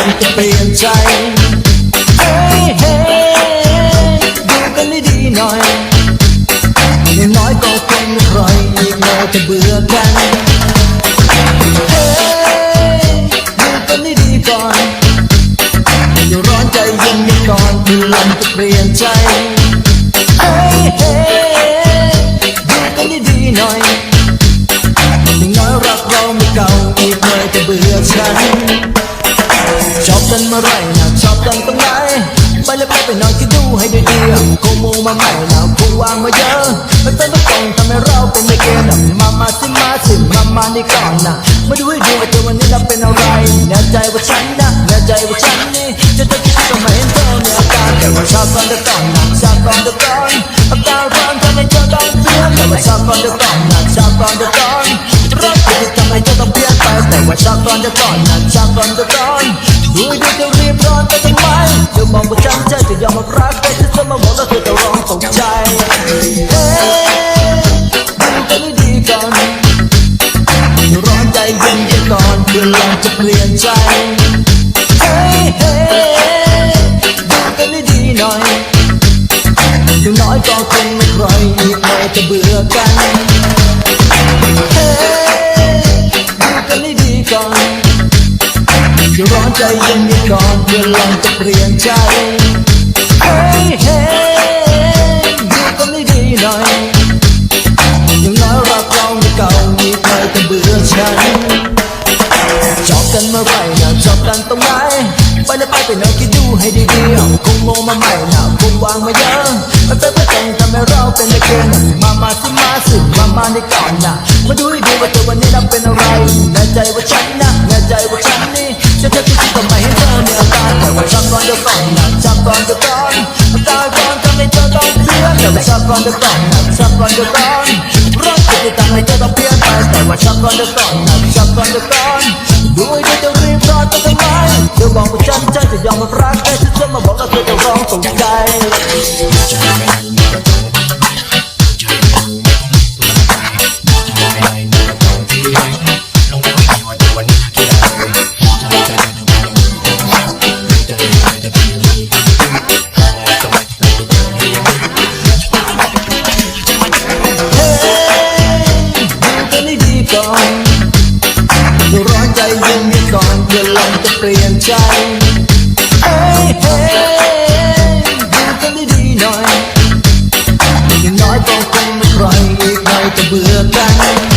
ลังจะเปลี่ยนใจ เฮ้เฮ้ดูกันให้ดีหน่อยอย่างน้อยก็คงไม่ใครอีกเลยจะเบื่อกัน เฮ้ดูกันให้ดีก่อนอย่าร้อนใจเย็นกันก่อนคือลมจะเปลี่ยนใจ เฮ้เฮ้ดูกันให้ดีหน่อยอย่างน้อยรักเราไม่เก่าอีกเลยจะเบื่อฉัน ดีๆคงมูมาใหม่นะคงวางมาเยอะไม่เป็นต้องตรงทำให้เราเป็นไม่เกณฑ์นะมามาสิมาสิมามานี่ก่อนนะมาดูให้ดูว่าตัววันนี้เราเป็นอะไรแน่ใจว่าฉันนะแน่ใจว่าฉันนี่จะต้องคิดก็ไมเห็นเธอเนี่ยอาการแต่ว่าชอบกันเดี๋ยวก่อนนะชอบกันเดี๋ยวก่อนอาการร้อนทำให้เธอต้องเปลี่ยแต่ว่าชอบกันเดี๋ยวก่อนนะชอบกันเดี๋ยวก่อนจะรักที่ทำให้เธอต้องเปลี่ยนไปแต่ว่าชอบกันเดี๋ยวก่อนนะชอบกันเดี๋ยวก่อนดูดูจะรีบร้อนไปทำไมเธอบอกว่าฉันใจจะยอมรักแต่เธอ มาบอกว่าเธอจะร้องตกใจเฮ้ดูกันให้ดีก่อนอย่าร้อนใจเย็นกันก่อนเพื่อลองจะเปลี่ยนใจเฮ้เฮ้ดูกันให้ดีหน่อยอย่างน้อยก็คงไม่ใครอีกเลยจะเบื่อกันเฮ้ดูกันให้ดีก่อนอย่าร้อนใจเย็นกันก่อนเพื่อลองจะเปลี่ยนใจ เฮ้เฮ้ดูกันให้ดีหน่อยอย่างน้อยรักเราไม่เก่ามีใครจะเบื่อฉันชอบกันเมื่อไหรนะชอบกันตรงไหนไปเลยไปไปเนอะคิดดูให้ดีๆคงโมมาใหม่นะคงวางมาเยอะมันเป็นประจงทำให้เราเป็นนักเกณฑ์มามาสิมาสิมามาในก่อนนะมาดูให้ดีว่าตัววันนี้เราเป็นอะไรแน่ใจว่าฉันนะแน่ใจว่าฉันนี่จะเธอคิดก็ไม่เห็นเธอเนี่ยอาการแต่ว่าชอบก่อนเดี๋ยวก่อนนะ ชอบก่อนเดี๋ยวก่อนอาการก่อนทำให้เธอต้องเปลี่ยนแต่ว่าชอบก่อนเดี๋ยวก่อนนะชอบก่อนเดี๋ยวก่อนรักที่ทำให้เธอต้องเปลี่ยนไปแต่ว่าชอบก่อนเดี๋ยวก่อนนะชอบก่อนเดี๋ยวก่อนดูให้ดีจะรีบร้อนไปทำไมเธอบอกว่าฉันใจจะยอมรับรักแต่ เปลี่ยนใจเฮ้ยเฮ้ยดูกันดีหน่อยอย่างน้อยก็คงไม่ใครอีกใครจะเบื่อกัน